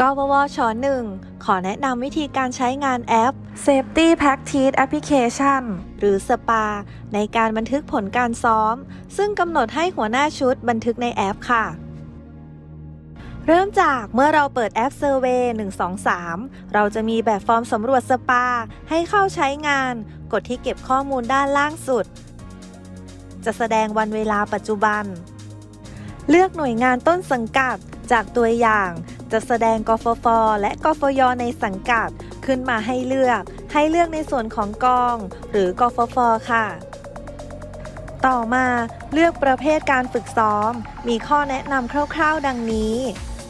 กววช1ขอแนะนำวิธีการใช้งานแอป Safety Practice Application หรือ SPA ในการบันทึกผลการซ้อม ซึ่งกำหนดให้หัวหน้าชุดบันทึกในแอปค่ะ เริ่มจากเมื่อเราเปิดแอป Survey 123 เราจะมีแบบฟอร์มสำรวจสปา ให้เข้าใช้งาน กดที่เก็บข้อมูลด้านล่างสุด จะแสดงวันเวลาปัจจุบัน เลือกหน่วยงานต้นสังกัดจากตัวอย่าง จะแสดงกฟฟและกฟยในสังกัดขึ้นมาให้เลือก ให้เลือกในส่วนของกอง หรือกฟฟค่ะ ต่อมาเลือกประเภทการฝึกซ้อม มีข้อแนะนำคร่าวๆ ดังนี้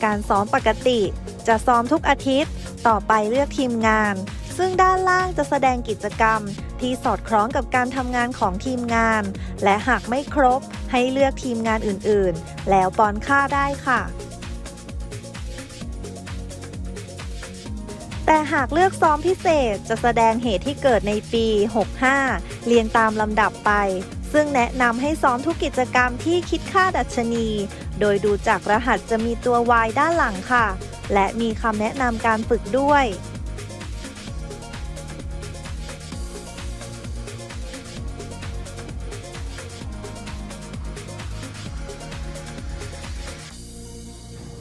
การซ้อมปกติ จะซ้อมทุกอาทิตย์ ต่อไปเลือกทีมงาน ซึ่งด้านล่างจะแสดงกิจกรรม ที่สอดคล้องกับการทำงานของทีมงาน และหากไม่ครบให้เลือกทีมงานอื่นๆ แล้วปอนค่าได้ค่ะ แต่หากเลือกซ้อมพิเศษจะแสดงเหตุที่เกิดในปี 65 เรียงตามลำดับไป ซึ่งแนะนำให้ซ้อมทุกกิจกรรมที่คิดค่าดัชนี โดยดูจากรหัสจะมีตัว Y ด้านหลังค่ะ และมีคำแนะนำการฝึกด้วย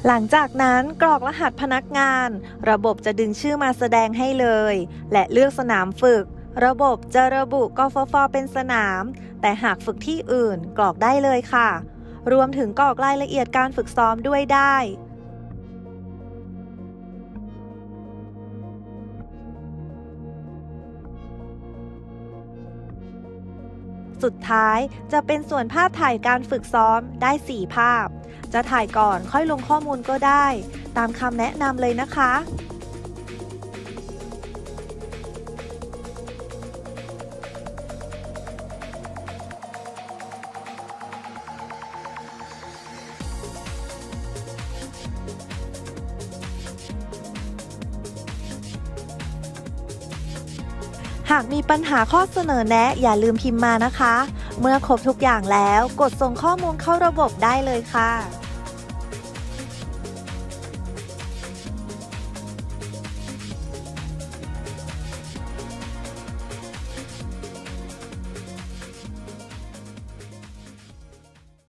หลังจากนั้นกรอกรหัสพนักงาน ระบบจะดึงชื่อมาแสดงให้เลย และเลือกสนามฝึก ระบบจะระบุกฟฟเป็นสนาม แต่หากฝึกที่อื่นกรอกได้เลยค่ะ รวมถึงกรอกรายละเอียดการฝึกซ้อมด้วยได้ สุดท้ายจะเป็นส่วนภาพถ่ายการฝึกซ้อมได้ 4 ภาพ จะถ่ายก่อนค่อยลงข้อมูลก็ได้ ตามคำแนะนำเลยนะคะ หากมีปัญหาข้อเสนอแนะอย่าลืมพิมพ์มานะคะ เมื่อครบทุกอย่างแล้วกดส่งข้อมูลเข้าระบบได้เลยค่ะ